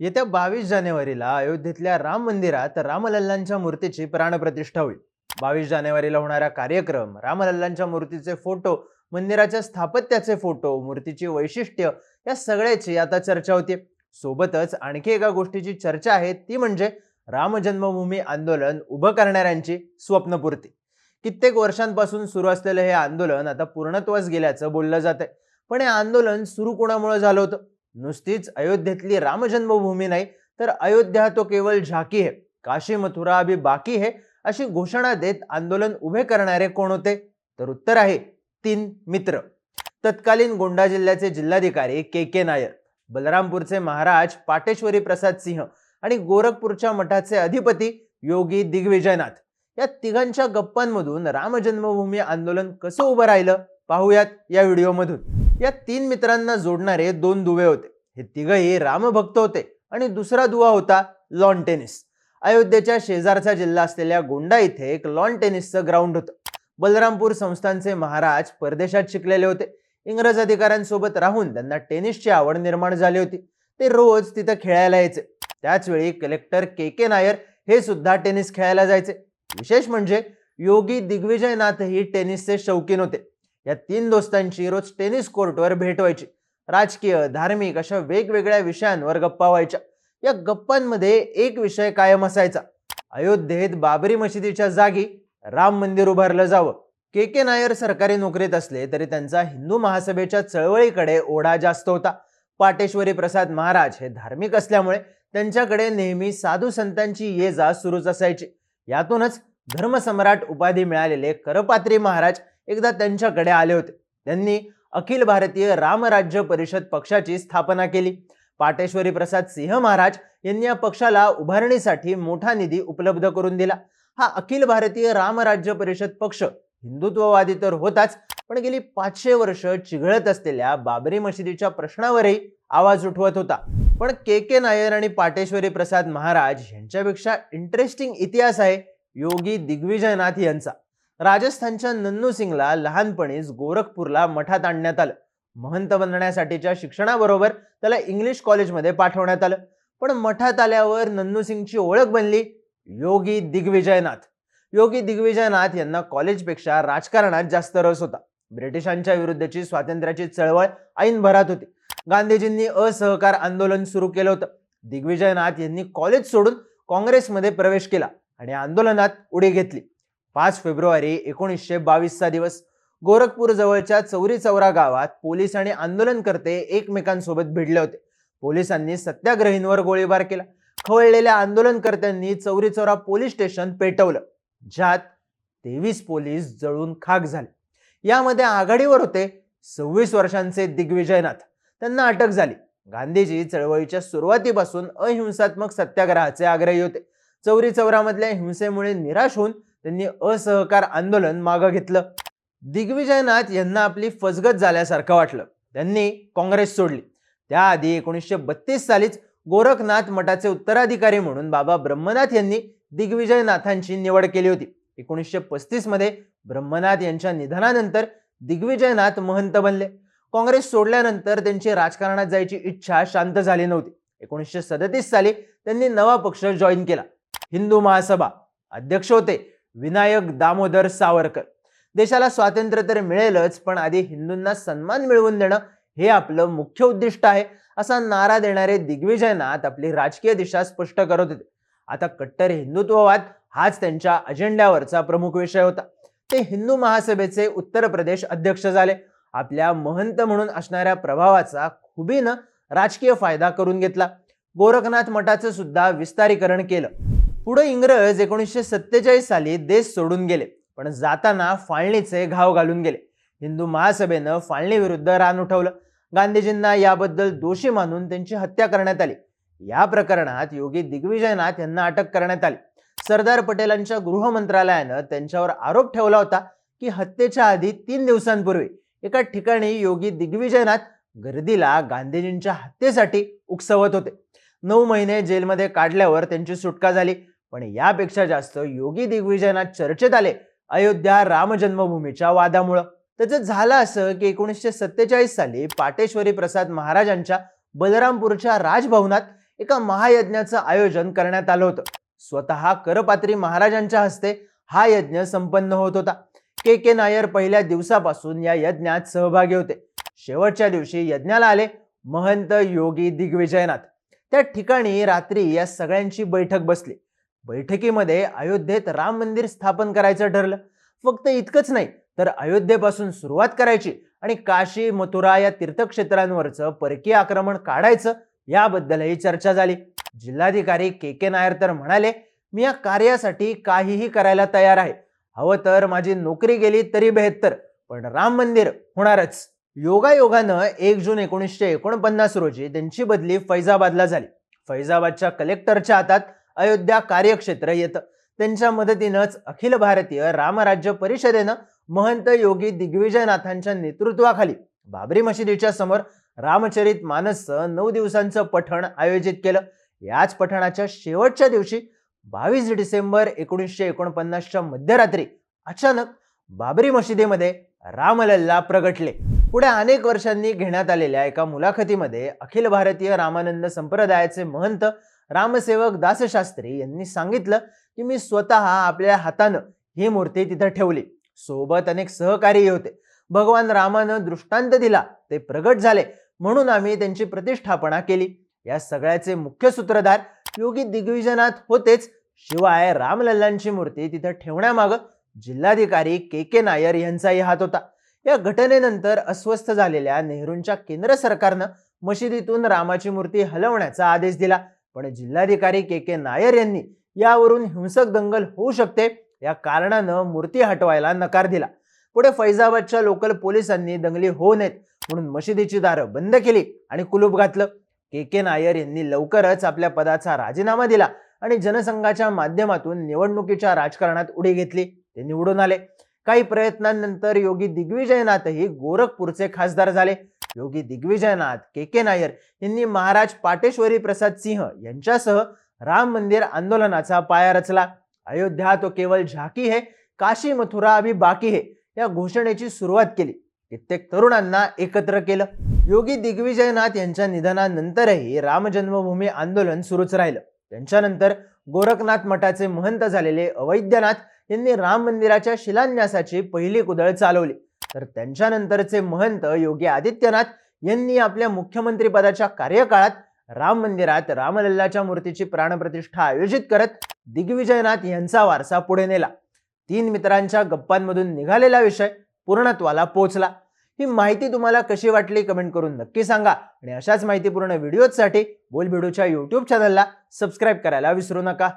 येत्या बावीस जानेवारीला अयोध्येतल्या राम मंदिरात रामलल्लांच्या मूर्तीची प्राणप्रतिष्ठा होईल. बावीस जानेवारीला होणारा कार्यक्रम रामलल्लांच्या मूर्तीचे फोटो मंदिराच्या स्थापत्याचे फोटो मूर्तीची वैशिष्ट्य या सगळ्याची आता चर्चा होती. सोबतच आणखी एका गोष्टीची चर्चा आहे ती म्हणजे राम जन्मभूमी आंदोलन उभं करणाऱ्यांची स्वप्नपूर्ती. कित्येक वर्षांपासून सुरू असलेलं हे आंदोलन आता पूर्णत्वास गेल्याचं बोललं जात आहे पण हे आंदोलन सुरू कोणामुळे झालं होतं? नुसतीच अयोध्येतली रामजन्मभूमी नाही तर अयोध्या तो केवळ झाकी है काशी मथुरा अभी बाकी है अशी घोषणा देत आंदोलन उभे करणारे कोण होते? तर उत्तर आहे तीन मित्र. तत्कालीन गोंडा जिल्ह्याचे जिल्हाधिकारी के के नायर बलरामपूरचे महाराज पाटेश्वरी प्रसाद सिंह आणि गोरखपूरच्या मठाचे अधिपती योगी दिग्विजयनाथ. या तिघांच्या गप्पांमधून राम जन्मभूमी आंदोलन कसं उभं राहिलं? पाहूयात या व्हिडिओमधून. या तीन मित्रांना जोडणारे दोन दुवे होते. हे तिघही रामभक्त होते आणि दुसरा दुवा होता लॉन टेनिस अयोध्येच्या शेजारचा जिल्हा असलेल्या गोंडा इथे एक लॉन टेनिसचं ग्राउंड होतं. बलरामपूर संस्थांचे महाराज परदेशात शिकलेले होते. इंग्रज अधिकाऱ्यांसोबत राहून त्यांना टेनिसची आवड निर्माण झाली होती. ते रोज तिथं खेळायला यायचे. त्याचवेळी कलेक्टर के के नायर हे सुद्धा टेनिस खेळायला जायचे. विशेष म्हणजे योगी दिग्विजयनाथही टेनिसचे शौकीन होते. या तीन दोस्तांची रोज टेनिस कोर्टवर भेट व्हायची. राजकीय धार्मिक अशा वेगवेगळ्या विषयांवर गप्पा व्हायच्या. या गप्पांमध्ये एक विषय कायम असायचा. अयोध्येत बाबरी मशिदीच्या जागी राम मंदिर उभारलं जावं. के के नायर सरकारी नोकरीत असले तरी त्यांचा हिंदू महासभेच्या चळवळीकडे ओढा जास्त होता. पाटेश्वरी प्रसाद महाराज हे धार्मिक असल्यामुळे त्यांच्याकडे नेहमी साधू संतांची ये जा सुरूच असायची. यातूनच धर्मसम्राट उपाधी मिळालेले करपात्री महाराज एकदा त्यांच्याकडे आले होते. त्यांनी अखिल भारतीय रामराज्य परिषद पक्षाची स्थापना केली. पाटेश्वरी प्रसाद सिंह महाराज यांनी या पक्षाला उभारणीसाठी मोठा निधी उपलब्ध करून दिला. हा अखिल भारतीय रामराज्य परिषद पक्ष हिंदुत्ववादी तर होताच पण गेली पाचशे वर्ष चिघळत असलेल्या बाबरी मशिदीच्या प्रश्नावरही आवाज उठवत होता. पण के के नायर आणि पाटेश्वरी प्रसाद महाराज यांच्यापेक्षा इंटरेस्टिंग इतिहास आहे योगी दिग्विजयनाथ यांचा. राजस्थानच्या नन्नू सिंगला लहानपणीच गोरखपूरला मठात आणण्यात आलं. महंत बनण्यासाठीच्या शिक्षणाबरोबर त्याला इंग्लिश कॉलेजमध्ये पाठवण्यात आलं. पण मठात आल्यावर नन्नू सिंगची ओळख बनली योगी दिग्विजयनाथ. योगी दिग्विजयनाथ यांना कॉलेजपेक्षा राजकारणात जास्त रस होता. ब्रिटिशांच्या विरुद्धची स्वातंत्र्याची चळवळ ऐन भरात होती. गांधीजींनी असहकार आंदोलन सुरू केलं होतं. दिग्विजयनाथ यांनी कॉलेज सोडून काँग्रेसमध्ये प्रवेश केला आणि आंदोलनात उडी घेतली. पाच फेब्रुवारी एकोणीसशे बावीसचा दिवस. गोरखपूर जवळच्या चौरी चौरा गावात पोलीस आणि आंदोलनकर्ते एकमेकांसोबत भिडले होते. पोलिसांनी सत्याग्रहींवर गोळीबार केला. खवळलेल्या आंदोलनकर्त्यांनी चौरी चौरा पोलीस स्टेशन पेटवलं. ज्यात तेवीस पोलीस जळून खाक झाले. यामध्ये आघाडीवर होते सव्वीस वर्षांचे दिग्विजयनाथ. त्यांना अटक झाली. गांधीजी चळवळीच्या सुरुवातीपासून अहिंसात्मक सत्याग्रहाचे आग्रही होते. चौरी चौरामधल्या हिंसेमुळे निराश होऊन त्यांनी असहकार आंदोलन मागं घेतलं. दिग्विजयनाथ यांना आपली फसगत झाल्यासारखं वाटलं. त्यांनी काँग्रेस सोडली. त्याआधी एकोणीसशे बत्तीस सालीच गोरखनाथ मठाचे उत्तराधिकारी म्हणून बाबा ब्रह्मनाथ यांनी दिग्विजयनाथांची निवड केली होती. एकोणीसशे पस्तीसमध्ये ब्रह्मनाथ यांच्या निधनानंतर दिग्विजयनाथ महंत बनले. काँग्रेस सोडल्यानंतर त्यांची राजकारणात जायची इच्छा शांत झाली नव्हती. एकोणीसशे सदतीस साली त्यांनी नवा पक्ष जॉईन केला. हिंदू महासभा अध्यक्ष होते. विनायक दामोदर सावरकर. देशाला स्वातंत्र्य तर मिळेलच पण आधी हिंदूंना सन्मान मिळवून देणं हे आपलं मुख्य उद्दिष्ट आहे असा नारा देणारे दिग्विजयनाथ आपली राजकीय दिशा स्पष्ट करत होते. आता कट्टर हिंदुत्ववाद हाच त्यांच्या अजेंड्यावरचा प्रमुख विषय होता. ते हिंदू महासभेचे उत्तर प्रदेश अध्यक्ष झाले. आपल्या महंत म्हणून असणाऱ्या प्रभावाचा खुबीनं राजकीय फायदा करून घेतला. गोरखनाथ मठाचं सुद्धा विस्तारीकरण केलं. पुढे इंग्रज एकोणीसशे सत्तेचाळीस साली देश सोडून गेले पण जाताना फाळणीचे घाव घालून गेले. हिंदू महासभेनं फाळणीविरुद्ध रान उठवलं. गांधीजींना याबद्दल दोषी मानून त्यांची हत्या करण्यात आली. या प्रकरणात योगी दिग्विजयनाथ यांना अटक करण्यात आली. सरदार पटेलांच्या गृह मंत्रालयानं त्यांच्यावर आरोप ठेवला होता की हत्येच्या आधी तीन दिवसांपूर्वी एका ठिकाणी योगी दिग्विजयनाथ गर्दीला गांधीजींच्या हत्येसाठी उकसवत होते. नऊ महिने जेलमध्ये काढल्यावर त्यांची सुटका झाली. पण यापेक्षा जास्त योगी दिग्विजयनाथ चर्चेत आले अयोध्या रामजन्मभूमीच्या वादामुळं. त्याचं झालं असं की एकोणीसशे सत्तेचाळीस साली पाटेश्वरी प्रसाद महाराजांच्या बलरामपूरच्या राजभवनात एका महायज्ञाचं आयोजन करण्यात आलं होतं. स्वतः करपात्री महाराजांच्या हस्ते हा यज्ञ संपन्न होत होता. के के नायर पहिल्या दिवसापासून या यज्ञात सहभागी होते. शेवटच्या दिवशी यज्ञाला आले महंत योगी दिग्विजयनाथ. त्या ठिकाणी रात्री या सगळ्यांची बैठक बसली. बैठकीमध्ये अयोध्येत राम मंदिर स्थापन करायचं ठरलं. फक्त इतकंच नाही तर अयोध्येपासून सुरुवात करायची आणि काशी मथुरा या तीर्थक्षेत्रांवरचं परकीय आक्रमण काढायचं याबद्दलही चर्चा झाली. जिल्हाधिकारी के के नायर तर म्हणाले मी या कार्यासाठी काहीही करायला तयार आहे. हवं तर माझी नोकरी गेली तरी बेहत्तर पण राम मंदिर होणारच. योगायोगानं एक जून एकोणीसशे एकोणपन्नास रोजी त्यांची बदली फैजाबादला झाली. फैजाबादच्या कलेक्टरच्या हातात अयोध्या कार्यक्षेत्र येतं. त्यांच्या मदतीनंच अखिल भारतीय रामराज्य परिषदेनं महंत योगी दिग्विजयनाथांच्या नेतृत्वाखाली बाबरी मशिदीच्या समोर रामचरित मानसचं नऊ दिवसांचं पठण आयोजित केलं. याच पठणाच्या शेवटच्या दिवशी बावीस डिसेंबर एकोणीसशे एकोणपन्नासच्या मध्यरात्री अचानक बाबरी मशिदीमध्ये रामलल्ला प्रगटले. पुढे अनेक वर्षांनी घेण्यात आलेल्या एका मुलाखतीमध्ये अखिल भारतीय रामानंद संप्रदायाचे महंत रामसेवक दासशास्त्री यांनी सांगितलं की मी स्वतः आपल्या हातानं ही मूर्ती तिथं ठेवली. सोबत अनेक सहकारीही होते. भगवान रामानं दृष्टांत दिला. ते प्रगट झाले. म्हणून आम्ही त्यांची प्रतिष्ठापना केली. या सगळ्याचे मुख्य सूत्रधार योगी दिग्विजनात होतेच. शिवाय रामलल्लांची मूर्ती तिथं ठेवण्यामागं जिल्हाधिकारी के के नायर यांचाही हात होता. या घटनेनंतर अस्वस्थ झालेल्या नेहरूंच्या केंद्र सरकारनं मशिदीतून रामाची मूर्ती हलवण्याचा आदेश दिला. पण जिल्हाधिकारी के के नायर यांनी यावरून हिंसक दंगल होऊ शकते या कारणानं मूर्ती हटवायला नकार दिला. पुढे फैजाबादच्या लोकल पोलिसांनी दंगली होऊ नयेत म्हणून मशिदीची दारं बंद केली आणि कुलूप घातलं. के के नायर यांनी लवकरच आपल्या पदाचा राजीनामा दिला आणि जनसंघाच्या माध्यमातून निवडणुकीच्या राजकारणात उडी घेतली. ते निवडून आले. काही प्रयत्नांनंतर योगी दिग्विजयनाथही गोरखपूरचे खासदार झाले. योगी दिग्विजयनाथ के के नायर यांनी महाराज पाटेश्वरी प्रसाद सिंह यांच्यासह राम मंदिर आंदोलनाचा पाया रचला. अयोध्या तो केवळ झाकी है काशी मथुरा अभी बाकी हे या घोषणेची सुरुवात केली. कित्येक तरुणांना एकत्र केलं. योगी दिग्विजयनाथ यांच्या निधनानंतरही राम जन्मभूमी आंदोलन सुरूच राहिलं. त्यांच्यानंतर गोरखनाथ मठाचे महंत झालेले अवैद्यनाथ यांनी राम मंदिराच्या शिलान्यासाची पहिली कुदळ चालवली. तर त्यांच्यानंतरचे महंत योगी आदित्यनाथ यांनी आपल्या मुख्यमंत्री पदाच्या कार्यकाळात राम मंदिरात रामलल्लाच्या मूर्तीची प्राणप्रतिष्ठा आयोजित करत दिग्विजयनाथ यांचा वारसा पुढे नेला. तीन मित्रांच्या गप्पांमधून निघालेला विषय पूर्णत्वाला पोहोचला ही माहिती तुम्हाला कशी वाटली कमेंट करून नक्की सांगा आणि अशाच माहितीपूर्ण व्हिडिओजसाठी बोलबिडूच्या यूट्यूब चॅनलला सबस्क्राईब करायला विसरू नका.